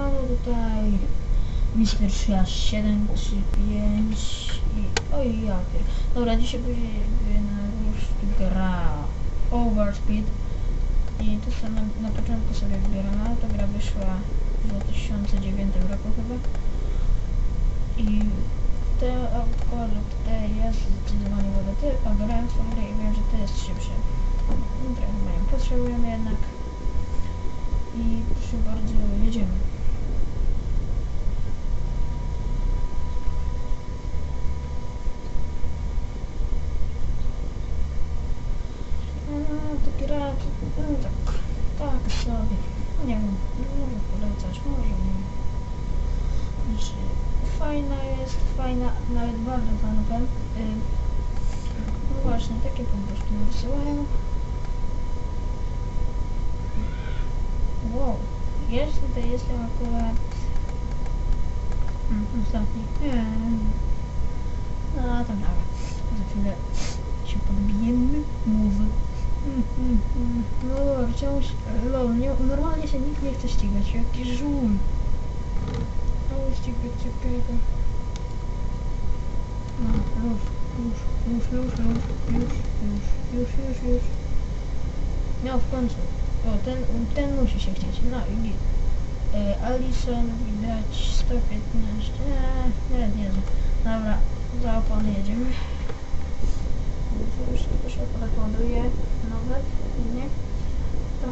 mamy tutaj Mr. 735 i... Oj, ja pier... Dobra, dzisiaj będzie na już gra Overspeed i to sobie na, początku sobie wybieramy, ale ta gra wyszła w 2009 roku chyba i te akurat te jest zdecydowanie wolę ty, a grałem w grę i wiem, że to jest szybsze. Trochę mają potrzebujemy jednak i proszę bardzo, jedziemy. No, to gra, to, no, tak, tak sobie, nie wiem, może polecać, może nie. Znaczy, fajna jest, fajna, nawet bardzo fajna. Y, no właśnie, takie po mi wysyłają. Wow, jest tutaj jestem akurat mm, ostatni. Nie. No to dobra. Za chwilę się podbijemy. Mów. No dobra, wciąż. Lol, nie, normalnie się nikt nie chce ścigać. Jaki żul. No ścigać czekaj. No, już, już, już, już, już, już, już, już, już, już. No w końcu. O, ten, ten musi się chcieć. No i git. E, Alison widać 115. Nie, nie, nie. Dobra, za opony jedziemy. Już to się akurat nawet, nie? To.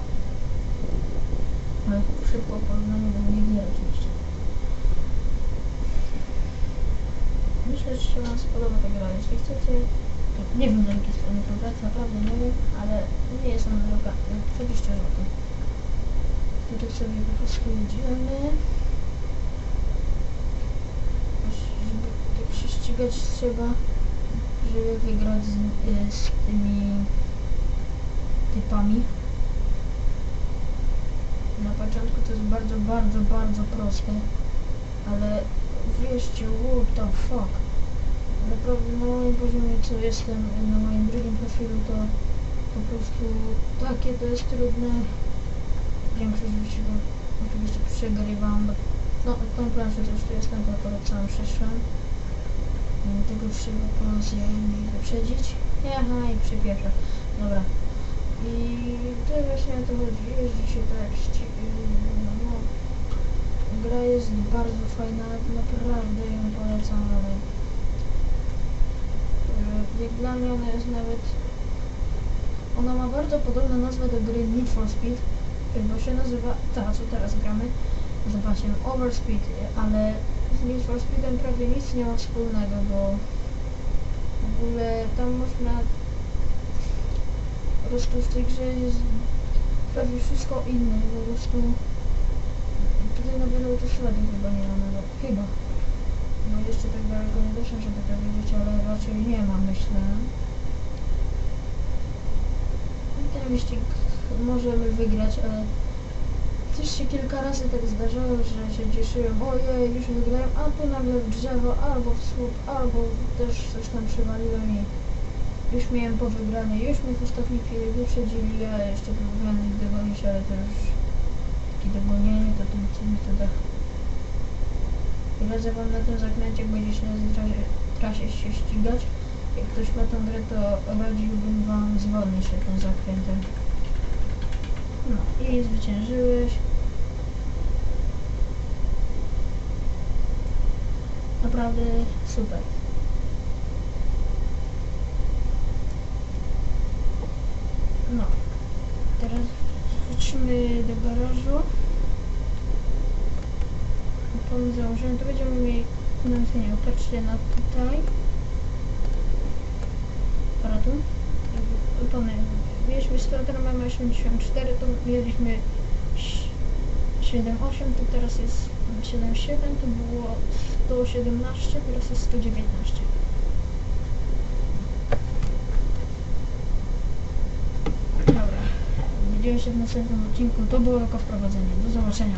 Ale szybko w porównaniu do mnie nie oczywiście. Myślę, że się Wam spodoba ta gra. Jeśli chcecie, nie wiem na jakiej stronie to grać, naprawdę nie wiem, ale nie jest ona droga. 20 zł. Tutaj sobie po prostu jedziemy. Żeby tak się ścigać trzeba, żeby wygrać z, y, z tymi typami. Na początku to jest bardzo, bardzo, bardzo proste, ale wierzcie, what the fuck. Naprawdę na moim poziomie, co jestem na moim drugim profilu, to po prostu takie to jest trudne. Większość wyścigów oczywiście przegrywam, no tą planszę też tu jestem, to akurat sam przeszłam. I Tego trzeba po raz jej wyprzedzić. Aha, i przypieszę. Dobra. I to właśnie o to chodzi, jeździ się tak no. Gra jest bardzo fajna, naprawdę ją polecam, ale e, jak dla mnie ona jest nawet ona ma bardzo podobną nazwę do gry Need for Speed, bo się nazywa, ta co teraz gramy, nazywa się Overspeed, ale z Need for Speedem prawie nic nie ma wspólnego, bo w ogóle tam można prostu w tej grze jest prawie wszystko inne, po prostu tutaj na wielu utożsamień chyba nie ma nawet, chyba. No jeszcze tak daleko nie doszłem, żeby to wiedzieć, ale raczej nie ma, myślę. Ten wyścig możemy wygrać, ale też się kilka razy tak zdarzało, że się cieszyłem, ojej, już wygrałem, a tu nagle w drzewo, albo w słup, albo też coś tam przywaliłem i już miałem po wygranej, już mnie chwili wyprzedzili, a jeszcze próbowałem ich dogonić, ale to już takie dogonienie, to tym co mi to da. Radzę wam na tym zakręcie, jak będziecie na trasie, trasie się ścigać, jak ktoś ma tą grę, to radziłbym wam zwolnić się tym zakrętem. No i zwyciężyłeś. Naprawdę super. No. Teraz wróćmy do garażu. Opony założyłem, to będziemy mieli finansowanie. Patrzcie na tutaj. Aparatu. Opony. Mieliśmy 100 teraz mamy 84, to mieliśmy 7,8, to teraz jest 7,7, to było 117, teraz jest 119. Dobra, widzimy się w następnym odcinku. To było tylko wprowadzenie. Do zobaczenia.